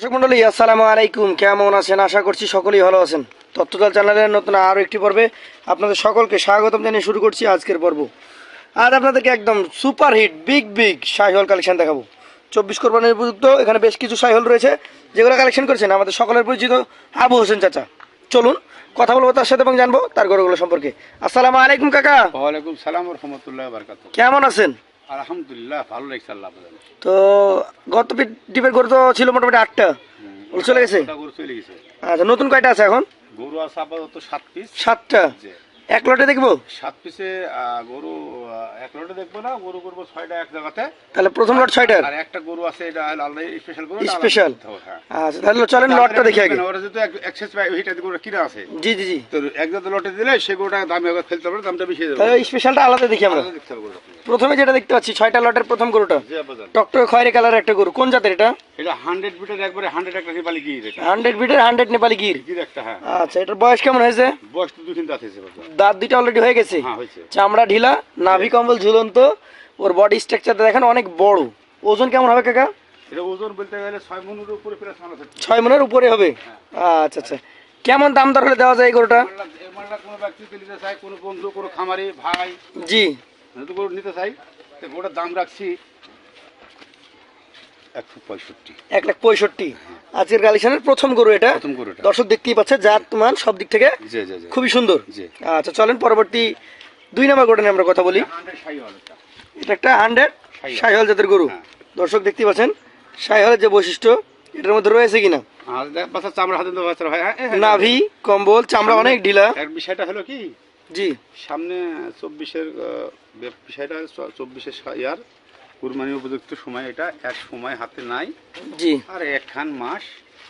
দর্শক মন্ডলী আসসালামু আলাইকুম। কেমন আছেন? আশা করছি সকলেই ভালো আছেন। তত্ত্বদল চ্যানেলের নতুন আরও একটি পর্বে আপনাদের সকলকে স্বাগতম জানিয়ে শুরু করছি আজকের পর্ব। আজ আপনাদেরকে একদম সুপার হিট বিগ বিগ সাইহল কালেকশন দেখাবো। চব্বিশ কোরবানির উপযুক্ত এখানে বেশ কিছু সাইহল রয়েছে। যেগুলো কালেকশন করেছেন আমাদের সকলের পরিচিত আবু হোসেন চাচা। চলুন কথা বলব তার সাথে এবং জানব তার গরুগুলো সম্পর্কে। আসসালামু আলাইকুম কাকা। ওয়ালাইকুম সালাম রহমতুল্লাহ কেমন আছেন? আলহামদুলিল্লাহ ভালো লাগছে আল্লাহ তো গত ডিপের গরু তো ছিল মোটামুটি আটটা। ওগুলো চলে গেছে? ওটা গরু চলে গেছে। আচ্ছা নতুন কয়টা আছে এখন? গরু আছে আপাতত সাত পিস। সাতটা। এক লটে দেখব? সাত পিসে গরু এক লোটে দেখব না গরু করব ছয়টা এক জায়গাতে। তাহলে প্রথম লট ছয়টার? আর একটা গরু আছে এটা আলাদা স্পেশাল গরু হ্যাঁ। আচ্ছা তাহলে চলেন লটটা দেখি আগে। ওরা যেহেতু এক্সেস হিটা গরু কিনা আছে। জি জি জি। তো এক লটে দিলে সে গরুটা দামে ফেলতে পারবে দামটা বেশি যাবে। স্পেশালটা আলাদা দেখি আমরা। দেখতে হবে। প্রথমে যেটা দেখতে পাচ্ছি ছয়টা লটের প্রথম গরুটা। টকটকে খয়েরি কালার একটা গরু। কোন জাতের এটা? এটা হান্ড্রেড মিটার একবারে হান্ড্রেড একটা নেপালি গির এটা। হান্ড্রেড বিটের হান্ড্রেড নেপালি গির। গির একটা হ্যাঁ। আচ্ছা এটার বয়স কেমন হয়েছে? বয়স তো দুই তিন দাঁত হয়েছে দাঁত অলরেডি হয়ে গেছে? হ্যাঁ হয়েছে। চামড়া ঢিলা নাভি কম্বল ঝুলন্ত ওর বডি স্ট্রাকচার দেখেন অনেক বড়। ওজন কেমন হবে কাকা? এটা ওজন বলতে গেলে ছয় মনের উপরে প্রায় সামনে মনের উপরে। হবে? আচ্ছা আচ্ছা। কেমন দাম দর হলে দেওয়া যায় এই গরুটা? কোনো ব্যক্তি কোনো বন্ধু কোনো খামারি ভাই জি। যদি গরু নিতে চাই তো গরুটার দাম রাখছি একশো পঁয়ষট্টি। এক লাখ পঁয়ষট্টি। আজকের কালেকশনের প্রথম গরু এটা। প্রথম গরুটা। দর্শক দেখতেই পাচ্ছে জাত মান সব দিক থেকে জি জি জি। খুবই সুন্দর। জি। আচ্ছা চলেন পরবর্তী দুই নম্বর গরু নিয়ে আমরা কথা বলি। এটা। একটা হান্ড্রেড শাহিওয়াল। সাইহল জাতের গরু। হ্যাঁ। দর্শক দেখতেই পাচ্ছেন সাইহলের যে বৈশিষ্ট্য এটার মধ্যে রয়েছে কিনা? আর দেখ বাচ্চা চামড়া হাতে তো হ্যাঁ, হ্যাঁ, নাভি কম্বল চামড়া অনেক ঢিলা বিষয়টা হলো কি জি। সামনে চব্বিশের বিষয়টা চব্বিশের ইয়ার কুরবানি উপযুক্ত সময় এটা এক সময় হাতে নাই। জি। আর একখান মাস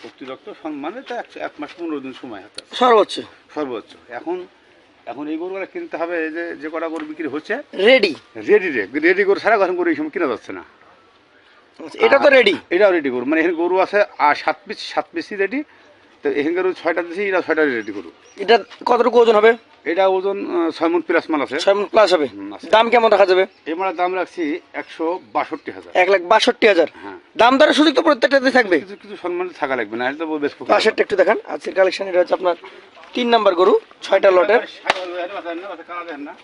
অতিরিক্ত সম্মানে তো এক- মাস পনেরো দিন সময় হাতে সর্বোচ্চ। সর্বোচ্চ। এখন এখন এই গরুগুলো কিনতে হবে এই যে যে কটা গরু বিক্রি হচ্ছে রেডি রেডি রে। রেডি গরু সারা গরম গরু এই সময় কিনা যাচ্ছে না। এটা তো রেডি এটাও রেডি গরু। মানে এখানে গরু আছে আর সাত পিস সাত পিসই রেডি তো এখানকার গরু ছয়টা দিয়েছি এটা ছয়টা রেডি গরু। এটা কতটুকু ওজন হবে? এটা ওজন ছয় মন প্লাস মাল আছে। ছয় প্লাস হবে। দাম কেমন রাখা যাবে? এই মালের দাম রাখছি একশো বাষট্টি হাজার। এক লাখ বাষট্টি হাজার। হ্যাঁ। দাম দরের সুযোগ তো প্রত্যেকটাতে থাকবে। কিছু কিছু সম্মান থাকা লাগবে না এটা তো বেশ। পাশেরটা একটু দেখান। আজকের কালেকশন এটা হচ্ছে আপনার তিন নাম্বার গরু ছয়টা লটের।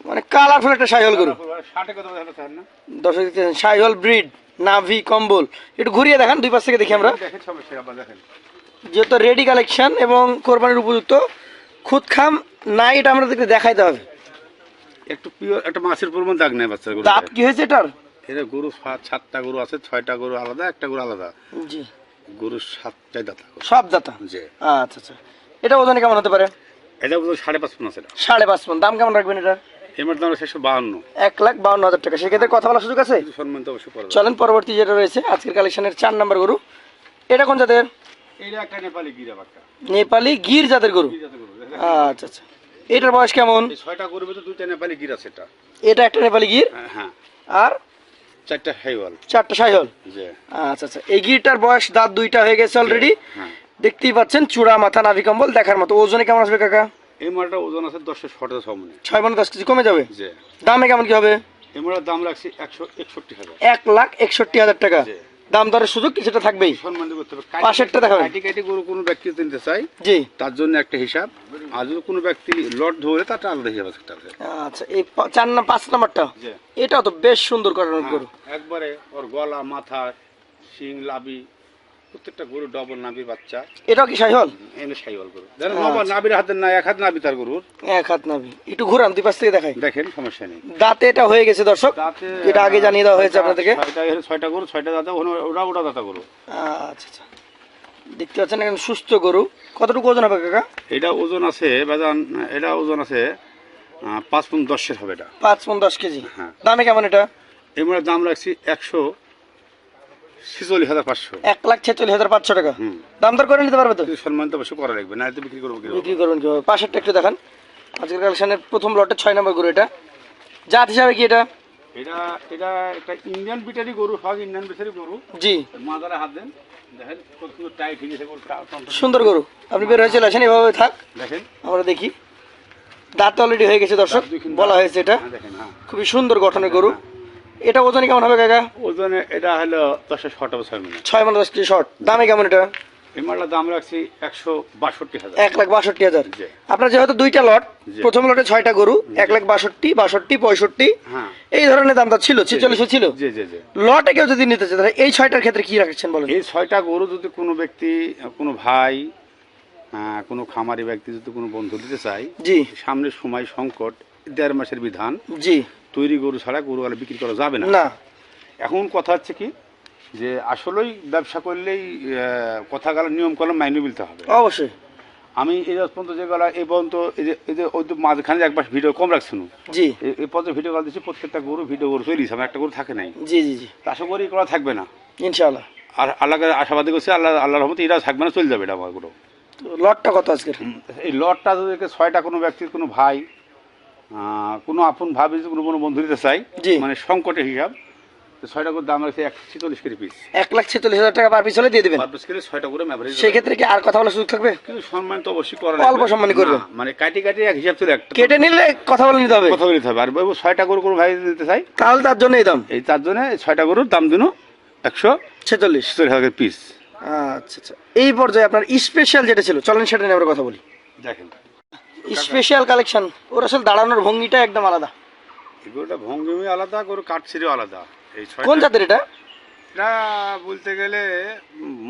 মানে কালারফুল একটা সাইহল গরু। দর্শক দেখতেছেন সাইহল ব্রিড নাভি কম্বল। একটু ঘুরিয়ে দেখান দুই পাশ থেকে দেখি আমরা। যেহেতু রেডি কালেকশন এবং কোরবানির উপযুক্ত খুদ খাম নাই এটা আমাদেরকে দেখাইতে হবে। একটু পিওর একটা মাছের পরিমাণ দাগ নেই বাচ্চার গরু দাঁত কি হয়েছে এটার? এটা গরু সাতটা গরু আছে ছয়টা গরু আলাদা একটা গরু আলাদা। জি। গরু সাতটাই দাঁতা সব দাতা? যে আচ্ছা আচ্ছা। এটা ওজনে কেমন হতে পারে? এটা বোধ সাড়ে পাঁচ পনেরো সেটা সাড়ে পাঁচ মন। দাম কেমন রাখবেন এটা এবার দাম শেষশো বাহান্ন। এক লাখ বাউন্ন হাজার টাকা। সেক্ষেত্রে কথা বলার সুযোগ আছে? অবশ্যই চলেন পরবর্তী যেটা রয়েছে আজকের কালেকশনের চার নম্বর গরু। এটা কোন জাতের? নেপালি গিরা গির জাতের গরু? গির গরু? আচ্ছা আচ্ছা। এটার বয়স কেমন? ছয়টা ভিতরে দুইটা নেপালি গির আছে এটা। এটা একটা নেপালি গির? হ্যাঁ, হ্যাঁ। আর? চারটা হাইওয়াল। চারটা সাইহল? আচ্ছা আচ্ছা। এই গিরটার বয়স দাঁত দুইটা হয়ে গেছে অলরেডি হ্যাঁ। দেখতেই পাচ্ছেন চূড়া মাথা নাভি কম্বল দেখার মতো। ওজনে কেমন আসবে কাকা? এই মালটা ওজন আছে দশশো ছটা ছমনে ছয় মানে দশ কেজি কমে যাবে? দামে কেমন কি হবে? এই মালটার দাম রাখছি একশো একষট্টি হাজার। এক লাখ একষট্টি হাজার টাকা। দাম দরের সুযোগ কিছুটা থাকবেই। করতে হবে পাশেরটা দেখাবেন। কাটি কাটি গরু কোনো ব্যক্তি কিনতে চাই জি। তার জন্য একটা হিসাব। আর যদি কোনো ব্যক্তি লট ধরে তার আলাদা হিসাব আছে আচ্ছা এই চার না পাঁচ নাম্বারটা? এটা এটাও তো বেশ সুন্দর করানোর গরু। একবারে ওর গলা মাথা শিং লাবি প্রত্যেকটা গরু ডবল নাবি বাচ্চা। এটাও কি সাইহল? এনে সাইওয়াল গরু। জানেন বাবা নাবির হাতে না এক হাত নাবি তার গরুর। এক হাত নাভি। একটু ঘুরান দুই পাশ থেকে দেখাই। দেখেন সমস্যা নেই। দাঁতে এটা হয়ে গেছে দর্শক? এটা আগে জানিয়ে দেওয়া হয়েছে আপনাদেরকে। ছয়টা গরু ছয়টা দাঁতা ওরা ওটা দাঁতা গরু। আচ্ছা আচ্ছা। দেখতে পাচ্ছেন এখন সুস্থ গরু। কতটুকু ওজন হবে কাকা? এটা ওজন আছে বাজান এটা ওজন আছে পাঁচ পন দশের হবে এটা। পাঁচ পন দশ কেজি। হ্যাঁ। দামে কেমন এটা? এবার দাম রাখছি একশো ছেচল্লিশ হাজার পাঁচশো। এক লাখ ছেচল্লিশ হাজার পাঁচশো টাকা। হুম। দাম দর করে নিতে পারবে তো? সম্মান তো অবশ্যই করা লাগবে না এতে বিক্রি করব বিক্রি করবেন কীভাবে? পাশেরটা একটু দেখান। আজকের কালেকশনের প্রথম লটের ছয় নম্বর গরু এটা। জাত হিসাবে কি এটা? এটা এটা একটা ইন্ডিয়ান বিটারি গরু হয় ইন্ডিয়ান বিটারি গরু। জি। মাদারে হাত দেন দেখেন কত সুন্দর টাইট হয়ে গেছে সুন্দর গরু। আপনি বের হয়ে চলে আসেন এভাবে থাক। দেখেন। আমরা দেখি। দাঁত অলরেডি হয়ে গেছে দর্শক। বলা হয়েছে এটা। হ্যাঁ, দেখেন হ্যাঁ। খুবই সুন্দর গঠনের গরু। এটা ওজনে কেমন হবে কাকা? ওজনে এটা হলো দশটা ছটা ছয় মিনিট ছয় মানে দশ কেজি শর্ট। দামে কেমন এটা? এই মালটার দাম রাখছি একশো বাষট্টি হাজার। এক লাখ বাষট্টি হাজার। আপনার যেহেতু দুইটা লট। প্রথম লটে ছয়টা গরু এক লাখ বাষট্টি বাষট্টি পঁয়ষট্টি। হ্যাঁ। এই ধরনের দামটা ছিল ছিল? লটে কেউ যদি নিতে চায় তাহলে এই ছয়টার ক্ষেত্রে কি রাখছেন বলেন? এই ছয়টা গরু যদি কোনো ব্যক্তি কোনো ভাই কোনো খামারি ব্যক্তি যদি কোনো বন্ধু দিতে চায় জি। সামনের সময় সংকট দেড় মাসের বিধান জি। তৈরি গরু ছাড়া গরু আলা বিক্রি করা যাবে না। না। এখন কথা হচ্ছে কি যে আসলেই ব্যবসা করলেই কথা গেল নিয়ম কলম মাইনে মিলতে হবে। অবশ্যই। আমি এই পর্যন্ত যে গলা এই পর্যন্ত এই যে এই যে ওই তো মাঝখানে একবার ভিডিও কম রাখছিল জি। এই পর্যন্ত ভিডিও কল দিচ্ছি প্রত্যেকটা গরু ভিডিও গরু চলিস আমার একটা গরু থাকে নাই। জি জি জি। আশা করি করা থাকবে না। ইনশাআল্লাহ। আর আল্লাহকে আশাবাদী করছি আল্লাহ আল্লাহর রহমতে এটাও থাকবে না চলে যাবে এটা আমার গরু। লটটা কত আজকে এই লটটা যদি ছয়টা কোনো ব্যক্তির কোনো ভাই কোনো আপন ভাবে যদি কোনো কোনো বন্ধু দিতে চাই। মানে সংকটের হিসাব ছয়টা করে দাম রাখছে একশো ছিচল্লিশ কেজি পিস এক লাখ ছেচল্লিশ হাজার টাকা পার পিস হলে দিয়ে দেবেন? পার পিস করে ছয়টা করে ম্যাভারেজ সেক্ষেত্রে কি আর কথা বলার সুযোগ থাকবে? কিন্তু সম্মান তো অবশ্যই করা অল্প লাগবে। সম্মানই করবেন। মানে কাটি কাটি এক হিসাব চলে একটা। কেটে নিলে কথা বলে নিতে হবে। কথা বলতে হবে। আর বাবু ছয়টা গরু কোনো ভাই দিতে চাই তাহলে তার জন্য এই দাম। এই তার জন্য ছয়টা গরুর দাম দিন একশো ছেচল্লিশ। ছিচল্লিশ হাজার পিস আচ্ছা আচ্ছা। এই পর্যায়ে আপনার স্পেশাল যেটা ছিল চলেন সেটা নিয়ে আমরা কথা বলি। দেখেন। Special collection. ওর আসলে দাঁড়ানোর ভঙ্গিটা একদম আলাদা। এই গরুটা ভঙ্গিমি আলাদা গরু কাটছিরিও আলাদা। এই কোন জাতের এটা? এটা বলতে গেলে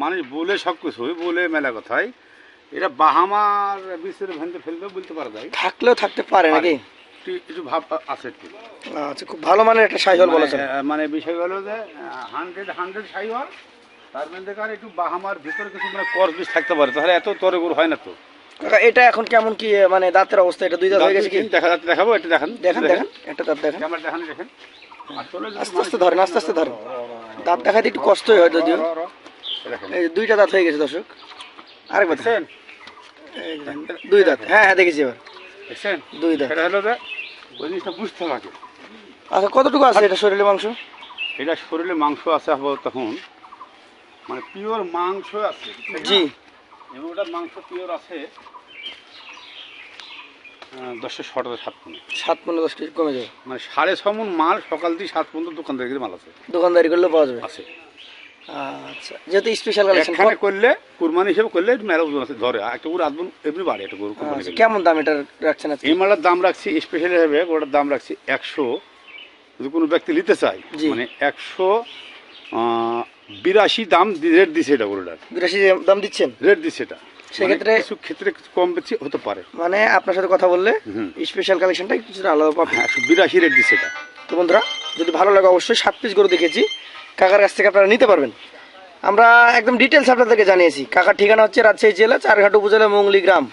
মানুষ বলে সব কিছু বলে মেলা কথাই। এটা বাহামার বিষের ভেঙে ফেললেও বলতে পারা যায়। থাকলেও থাকতে পারে নাকি? একটু একটু ভাব আছে একটু। আচ্ছা খুব ভালো মানের একটা সাইহল বলা মানে, মানে বিষয় হলো যে হান্ড্রেড হান্ড্রেড সাইওয়াল তার মধ্যে কার একটু বাহামার ভিতরে কিছু মানে করস বিষ থাকতে পারে। তাহলে এত তরে গরু হয় না তো। এটা এখন কেমন কি মানে দাঁতের অবস্থা? এটা দুই দাঁত হয়ে গেছে কি? দেখা যাচ্ছে দেখাবো এটা দেখান। দেখেন দেখেন। একটা দাঁত দেখেন। ক্যামেরা দেখান দেখেন। আস্তে আস্তে ধরেন আস্তে আস্তে ধরেন। দাঁত দেখাতে একটু কষ্টই হয় যদিও। এই দুইটা দাঁত হয়ে গেছে দর্শক। আরেকবার দেখেন। দুই দাঁত। হ্যাঁ হ্যাঁ দেখেছি এবার। দেখছেন? দুই দাঁত। সেটা হলো ওই জিনিসটা বুঝতে লাগে আচ্ছা কতটুকু আছে এটা শরীরে মাংস? এটা শরীরে মাংস আছে তখন মানে পিওর মাংস আছে জি। এবং ওটার মাংস পিওর আছে ষাট হাজার সাত মন। সাত পনেরো দশ কেজি কমে যাবে। মানে সাড়ে ছ মন মাল সকাল দিয়ে সাত পর্যন্ত দোকানদারি মাল আছে। দোকানদারি করলেও পাওয়া যাবে। আছে। আচ্ছা যেহেতু স্পেশাল কালেকশন করলে কুরবানি হিসেবে করলে একটু মেলা ওজন আছে ধরে একটা গরু আসবেন এমনি বাড়ে একটা গরু কুরবানি কেমন দাম এটা রাখছেন এই মালের দাম রাখছি স্পেশালি হবে ওটার দাম রাখছি একশো যদি কোনো ব্যক্তি নিতে চায় মানে একশো বিরাশি দাম রেট দিছে এটা গরুটার বিরাশি দাম দিচ্ছেন? রেট দিছে এটা। সেক্ষেত্রে- মানে কিছু ক্ষেত্রে কিছু কম বেশি হতে পারে। মানে আপনার সাথে কথা বললে স্পেশাল কালেকশনটা কিছুটা আলাদা পাবেন। হ্যাঁ বিরাশি রেট দিছে এটা। তো বন্ধুরা যদি ভালো লাগে অবশ্যই সাত পিস গরু দেখেছি। কাকার কাছ থেকে আপনারা নিতে পারবেন। আমরা একদম ডিটেলস আপনাদেরকে জানিয়েছি। কাকার ঠিকানা হচ্ছে রাজশাহী জেলা চারঘাট উপজেলা মঙ্গলি গ্রাম।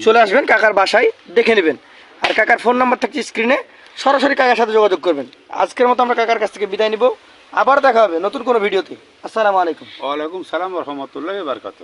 চলে আসবেন কাকার বাসায় দেখে নেবেন। আর কাকার ফোন নাম্বার থাকছে স্ক্রিনে সরাসরি কাকার সাথে যোগাযোগ করবেন। আজকের মতো আমরা কাকার কাছ থেকে বিদায় নিব। আবার দেখা হবে নতুন কোনো ভিডিওতে। আসসালামু আলাইকুম। ওয়ালাইকুম সালাম রহমতুল্লাহ বারকাত